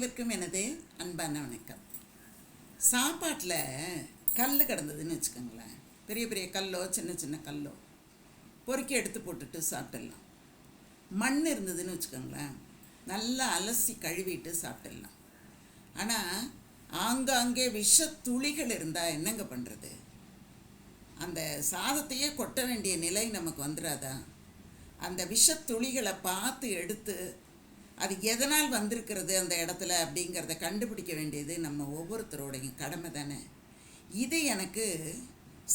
அனைவருக்கும் எனது அன்பான வணக்கம். சாப்பாட்டில் கல் கிடந்ததுன்னு வச்சுக்கோங்களேன். பெரிய பெரிய கல்லோ சின்ன சின்ன கல்லோ பொறுக்கி எடுத்து போட்டுட்டு சாப்பிட்டுடலாம். மண் இருந்ததுன்னு வச்சுக்கோங்களேன். நல்லா அலசி கழுவிட்டு சாப்பிட்டுடலாம். ஆனால் ஆங்காங்கே விஷ துளிகள் இருந்தால் என்னங்க பண்ணுறது அந்த சாதத்தையே கொட்ட வேண்டிய நிலை நமக்கு வந்துடாதா அந்த விஷத்துளிகளை பார்த்து எடுத்து அது எதனால் வந்திருக்கிறது அந்த இடத்துல அப்படிங்கிறத கண்டுபிடிக்க வேண்டியது நம்ம ஒவ்வொருத்தரோடையும் கடமை தானே? இது எனக்கு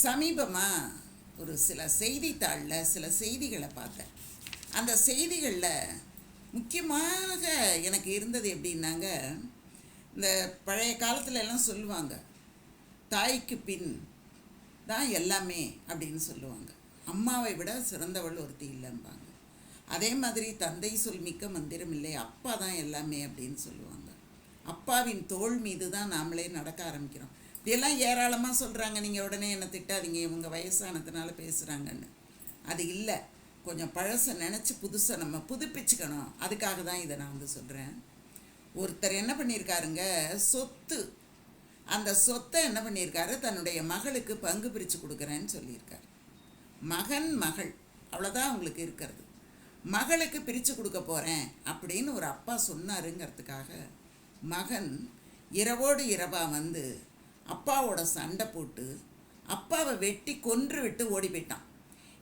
சமீபமாக ஒரு சில செய்தித்தாளில் சில செய்திகளை பார்த்தேன். அந்த செய்திகளில் முக்கியமாக எனக்கு இருந்தது எப்படின்னாங்க இந்த பழைய காலத்துல எல்லாம் சொல்லுவாங்க தாய்க்கு பின் தான் எல்லாமே அப்படின்னு சொல்லுவாங்க. அம்மாவை விட சிறந்தவள் ஒருத்தி இல்லைம்பாங்க. அதே மாதிரி தந்தை சொல் மிக்க மந்திரம் இல்லை அப்பா தான் எல்லாமே அப்படின்னு சொல்லுவாங்க. அப்பாவின் தோள் மீது தான் நாமளே நடக்க ஆரம்பிக்கிறோம். இதெல்லாம் ஏராளமாக சொல்கிறாங்க நீங்கள் உடனே என்னை திட்டாதீங்க. இவங்க வயசானதுனால பேசுகிறாங்கன்னு அது இல்லை. கொஞ்சம் பழசை நினச்சி புதுசாக நம்ம புதுப்பிச்சுக்கணும். அதுக்காக தான் இதை நான் வந்து சொல்கிறேன் ஒருத்தர் என்ன பண்ணியிருக்காருங்க? சொத்து. அந்த சொத்தை என்ன பண்ணியிருக்காரு? தன்னுடைய மகளுக்கு பங்கு பிரித்து கொடுக்குறேன்னு சொல்லியிருக்காரு. மகன் மகள். அவ்வளோதான் அவங்களுக்கு இருக்கிறது. மகளுக்கு பிரித்து கொடுக்க போகிறேன் அப்படின்னு ஒரு அப்பா சொன்னாருங்கிறதுக்காக மகன் இரவோடு இரவாக வந்து அப்பாவோட சண்டை போட்டு அப்பாவை வெட்டி கொன்று விட்டு ஓடி போயிட்டான்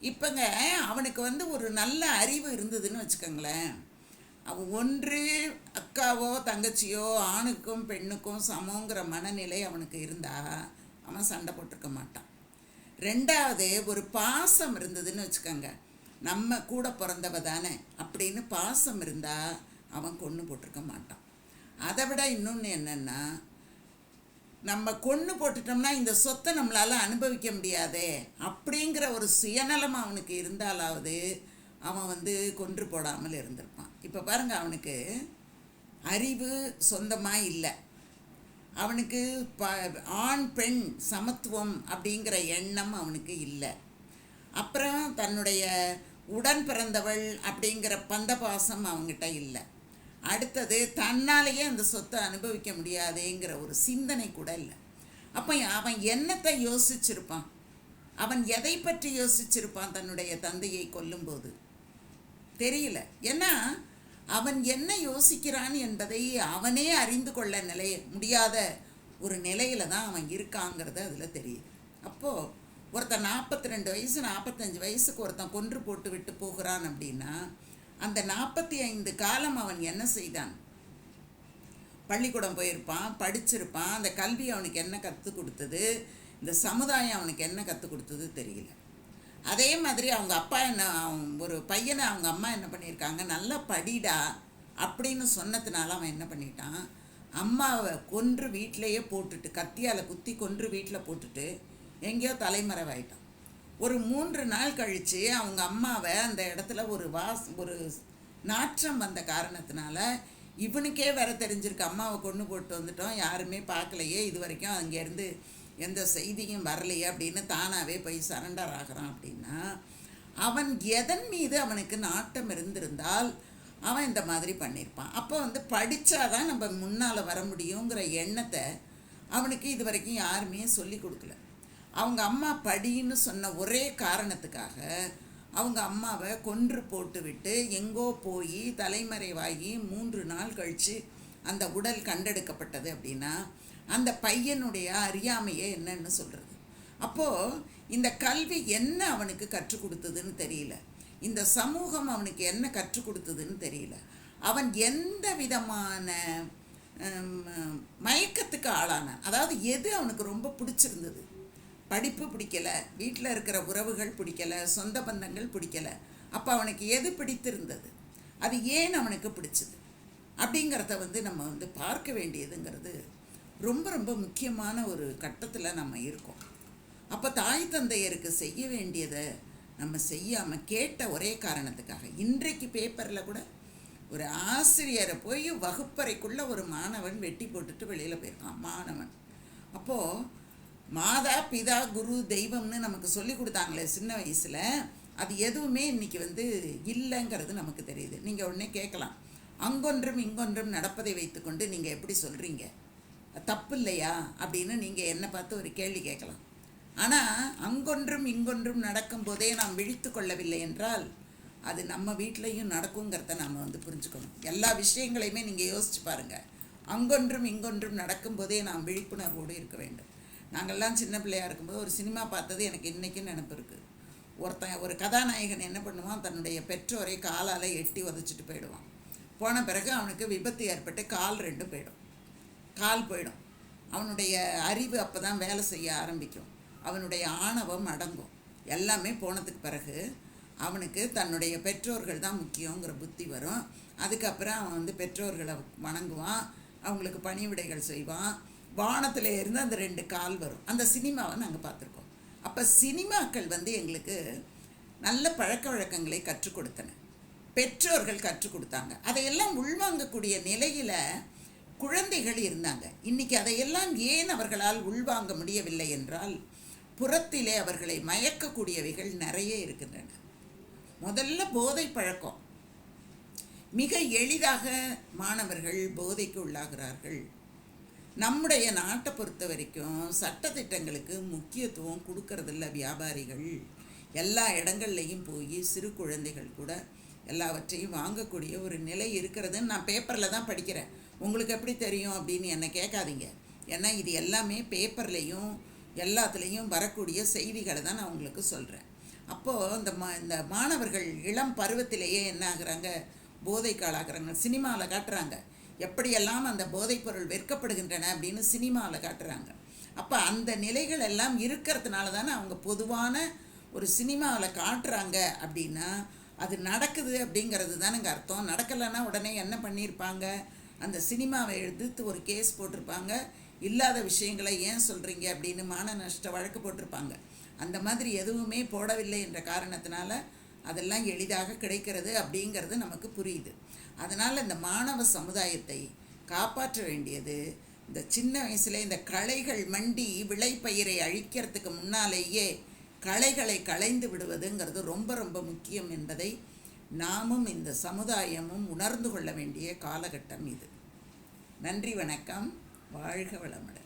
இப்போங்க அவனுக்கு வந்து ஒரு நல்ல அறிவு இருந்ததுன்னு வச்சுக்கோங்களேன். அவன் ஒன்று அக்காவோ தங்கச்சியோ ஆணுக்கும் பெண்ணுக்கும் சமங்கிற மனநிலை அவனுக்கு இருந்தால் அவன் சண்டை போட்டிருக்க மாட்டான். ரெண்டாவது ஒரு பாசம் இருந்ததுன்னு வச்சுக்கோங்க. நம்ம கூட பிறந்தவ தானே அப்படின்னு பாசம் இருந்தால் அவன் கொன்று போட்டிருக்க மாட்டான். அதை விட இன்னொன்று என்னென்னா நம்ம கொன்று போட்டுட்டோம்னா இந்த சொத்தை நம்மளால் அனுபவிக்க முடியாதே அப்படிங்கிற ஒரு சுயநலம் அவனுக்கு இருந்தாலாவது அவன் வந்து கொன்று போடாமல் இருந்திருப்பான். இப்போ பாருங்கள் அவனுக்கு அறிவு சொந்தமாக இல்லை. அவனுக்கு ப ஆண் பெண் சமத்துவம் அப்படிங்கிற எண்ணம் அவனுக்கு இல்லை. அப்புறம் தன்னுடைய உடன் பிறந்தவள் அப்படிங்கிற பந்தபாசம் அவங்ககிட்ட இல்லை. அடுத்தது தன்னாலேயே அந்த சொத்தை அனுபவிக்க முடியாதேங்கிற ஒரு சிந்தனை கூட இல்லை. அப்போ அவன் என்னத்தை யோசிச்சிருப்பான்? அவன் எதை பற்றி யோசிச்சிருப்பான் தன்னுடைய தந்தையை கொல்லும்போது? தெரியல. ஏன்னா அவன் என்ன யோசிக்கிறான் என்பதை அவனே அறிந்து கொள்ள நிலை முடியாத ஒரு நிலையில தான் அவன் இருக்காங்கிறது அதில் தெரியுது. அப்போது ஒருத்தன் நாற்பத்தி ரெண்டு வயசு நாற்பத்தஞ்சு வயசுக்கு ஒருத்தன் கொன்று போட்டு விட்டு போகிறான் அப்படின்னா அந்த நாற்பத்தி ஐந்து காலம் அவன் என்ன செய்தான்? பள்ளிக்கூடம் போயிருப்பான் படிச்சிருப்பான் அந்த கல்வி அவனுக்கு என்ன கற்றுக் கொடுத்தது? இந்த சமுதாயம் அவனுக்கு என்ன கற்றுக் கொடுத்தது தெரியல. அதே மாதிரி அவங்க அப்பா என்ன அவன் ஒரு பையனை அவங்க அம்மா என்ன பண்ணியிருக்காங்க? நல்லா படிடா அப்படின்னு சொன்னதுனால அவன் என்ன பண்ணிட்டான்? அம்மாவை கொன்று வீட்டிலையே போட்டுட்டு கத்தியால் குத்தி கொன்று வீட்டில் போட்டுட்டு எங்கேயோ தலைமறைவாயிட்டான். ஒரு மூன்று நாள் கழித்து அவங்க அம்மாவை அந்த இடத்துல ஒரு வாஸ் ஒரு நாற்றம் வந்த காரணத்தினால இவனுக்கே வேற தெரிஞ்சிருக்கு. அம்மாவை கொண்டு போட்டு வந்துட்டோம். யாருமே பார்க்கலையே. இது வரைக்கும் அங்கேருந்து எந்த செய்தியும் வரலையே அப்படின்னு தானாகவே போய் சரண்டர் ஆகிறான் அப்படின்னா அவன் எதன் மீது அவனுக்கு நாட்டம் இருந்திருந்தால் அவன் இந்த மாதிரி பண்ணியிருப்பான். அப்போ வந்து படித்தாதான் நம்ம முன்னால் வர முடியுங்கிற எண்ணத்தை அவனுக்கு இது வரைக்கும் யாருமே சொல்லி கொடுக்கல. அவங்க அம்மா படின்னு சொன்ன ஒரே காரணத்துக்காக அவங்க அம்மாவை கொன்று போட்டுவிட்டு எங்கோ போய் தலைமறைவாகி மூன்று நாள் கழித்து அந்த உடல் கண்டெடுக்கப்பட்டது அப்படின்னா அந்த பையனுடைய அறியாமையே என்னன்னு சொல்கிறது அப்போது இந்த கல்வி என்ன அவனுக்கு கற்றுக் கொடுத்ததுன்னு தெரியல. இந்த சமூகம் அவனுக்கு என்ன கற்றுக் கொடுத்ததுன்னு தெரியல. அவன் எந்த விதமான மயக்கத்துக்கு ஆளானான். அதாவது எது அவனுக்கு ரொம்ப பிடிச்சிருந்தது? படிப்பு பிடிக்கல வீட்டில் இருக்கிற உறவுகள் பிடிக்கல சொந்த பந்தங்கள் பிடிக்கல. அப்போ அவனுக்கு எது பிடித்திருந்தது? அது ஏன் அவனுக்கு பிடிச்சது? அப்படிங்கிறத வந்து நம்ம வந்து பார்க்க வேண்டியதுங்கிறது ரொம்ப ரொம்ப முக்கியமான ஒரு கட்டத்தில் நம்ம இருக்கோம். அப்போ தாய் தந்தையருக்கு செய்ய வேண்டியதை நம்ம செய்யாமல் கேட்ட ஒரே காரணத்துக்காக இன்றைக்கு பேப்பரில் கூட ஒரு ஆசிரியரை போய் வகுப்பறைக்குள்ளே ஒரு மாணவன் வெட்டி போட்டுட்டு வெளியில் போயிருக்கான் மாணவன். அப்போது மாதா பிதா குரு தெய்வம்னு நமக்கு சொல்லி கொடுத்தாங்களே சின்ன வயசில் அது எதுவுமே இன்னைக்கு வந்து இல்லைங்கிறது நமக்கு தெரியுது. நீங்கள் உடனே கேட்கலாம். அங்கொன்றும் இங்கொன்றும் நடப்பதை வைத்துக்கொண்டு நீங்கள் எப்படி சொல்கிறீங்க தப்பு இல்லையா? அப்படின்னு நீங்கள் என்னை பார்த்து ஒரு கேள்வி கேட்கலாம். ஆனால் அங்கொன்றும் இங்கொன்றும் நடக்கும்போதே நாம் விழித்து கொள்ளவில்லை என்றால் அது நம்ம வீட்லேயும் நடக்குங்கிறத நாம் வந்து புரிஞ்சுக்கணும். எல்லா விஷயங்களையுமே நீங்கள் யோசிச்சு பாருங்கள் அங்கொன்றும் இங்கொன்றும் நடக்கும்போதே நாம் விழிப்புணர்வோடு இருக்க வேண்டும். நாங்கள்லாம் சின்ன பிள்ளையா இருக்கும்போது ஒரு சினிமா பார்த்தது எனக்கு இன்றைக்கும் நினப்பு இருக்குது ஒருத்தன் ஒரு கதாநாயகன் என்ன பண்ணுவான்? தன்னுடைய பெற்றோரை காலால் எட்டி உதச்சிட்டு போயிடுவான். போன பிறகு அவனுக்கு விபத்து ஏற்பட்டு கால் ரெண்டும் போயிடும். கால் போயிடும். அவனுடைய அறிவு அப்போ தான் வேலை செய்ய ஆரம்பிக்கும். அவனுடைய ஆணவம் அடங்கும். எல்லாமே போனதுக்கு பிறகு அவனுக்கு தன்னுடைய பெற்றோர்கள் தான் முக்கியங்கிற புத்தி வரும். அதுக்கப்புறம் அவன் வந்து பெற்றோர்களை வணங்குவான். அவங்களுக்கு பணிவிடைகள் செய்வான். வானத்தில் இருந்து அந்த ரெண்டு கால் வரும். அந்த சினிமாவை நாங்கள் பார்த்துருக்கோம். அப்போ சினிமாக்கள் வந்து எங்களுக்கு நல்ல பழக்க வழக்கங்களை கற்றுக் கொடுத்தன. பெற்றோர்கள் கற்றுக் கொடுத்தாங்க. அதையெல்லாம் உள்வாங்கக்கூடிய நிலையில் குழந்தைகள் இருந்தாங்க. இன்னைக்கு அதையெல்லாம் ஏன் அவர்களால் உள்வாங்க முடியவில்லை என்றால் புறத்திலே அவர்களை மயக்கக்கூடியவைகள் நிறைய இருக்கின்றன. முதல்ல போதை பழக்கம். மிக எளிதாக மாணவர்கள் போதைக்கு உள்ளாகிறார்கள். நம்முடைய நாட்டை பொறுத்த வரைக்கும் சட்டத்திட்டங்களுக்கு முக்கியத்துவம் கொடுக்கறதில்ல வியாபாரிகள். எல்லா இடங்கள்லையும் போய் சிறு குழந்தைகள் கூட எல்லாவற்றையும் வாங்கக்கூடிய ஒரு நிலை இருக்கிறதுன்னு நான் பேப்பரில் தான் படிக்கிறேன். உங்களுக்கு எப்படி தெரியும் அப்படின்னு என்னை கேட்காதீங்க. ஏன்னா இது எல்லாமே பேப்பர்லேயும் எல்லாத்துலேயும் வரக்கூடிய செய்திகளை தான் நான் உங்களுக்கு சொல்கிறேன் அப்போது இந்த மா இந்த மாணவர்கள் இளம் பருவத்திலேயே என்ன ஆகுறாங்க? போதைக்காளாகிறாங்க சினிமாவில் காட்டுறாங்க. எப்படியெல்லாம் அந்த போதைப்பொருள் விற்கப்படுகின்றன அப்படின்னு சினிமாவில் காட்டுறாங்க. அப்போ அந்த நிலைகள் எல்லாம் இருக்கிறதுனால தானே அவங்க பொதுவான ஒரு சினிமாவில் காட்டுறாங்க அப்படின்னா அது நடக்குது அப்படிங்கிறது தானுங்க அர்த்தம். நடக்கலைன்னா உடனே என்ன பண்ணியிருப்பாங்க? அந்த சினிமாவை எடுத்து ஒரு கேஸ் போட்டிருப்பாங்க. இல்லாத விஷயங்களை ஏன் சொல்கிறீங்க அப்படின்னு மான நஷ்ட வழக்கு போட்டிருப்பாங்க. அந்த மாதிரி எதுவுமே போடவில்லை என்ற காரணத்தினால அதெல்லாம் எளிதாக கிடைக்கிறது அப்படிங்கிறது நமக்கு புரியுது. அதனால் இந்த மாணவ சமுதாயத்தை காப்பாற்ற வேண்டியது இந்த சின்ன வயசில் இந்த களைகள் மண்டி விளைப்பயிரை அழிக்கிறதுக்கு முன்னாலேயே களைகளை களைந்து விடுவதுங்கிறது ரொம்ப ரொம்ப முக்கியம் என்பதை நாமும் இந்த சமுதாயமும் உணர்ந்து கொள்ள வேண்டிய காலகட்டம் இது. நன்றி வணக்கம். வாழ்க வளமுடன்.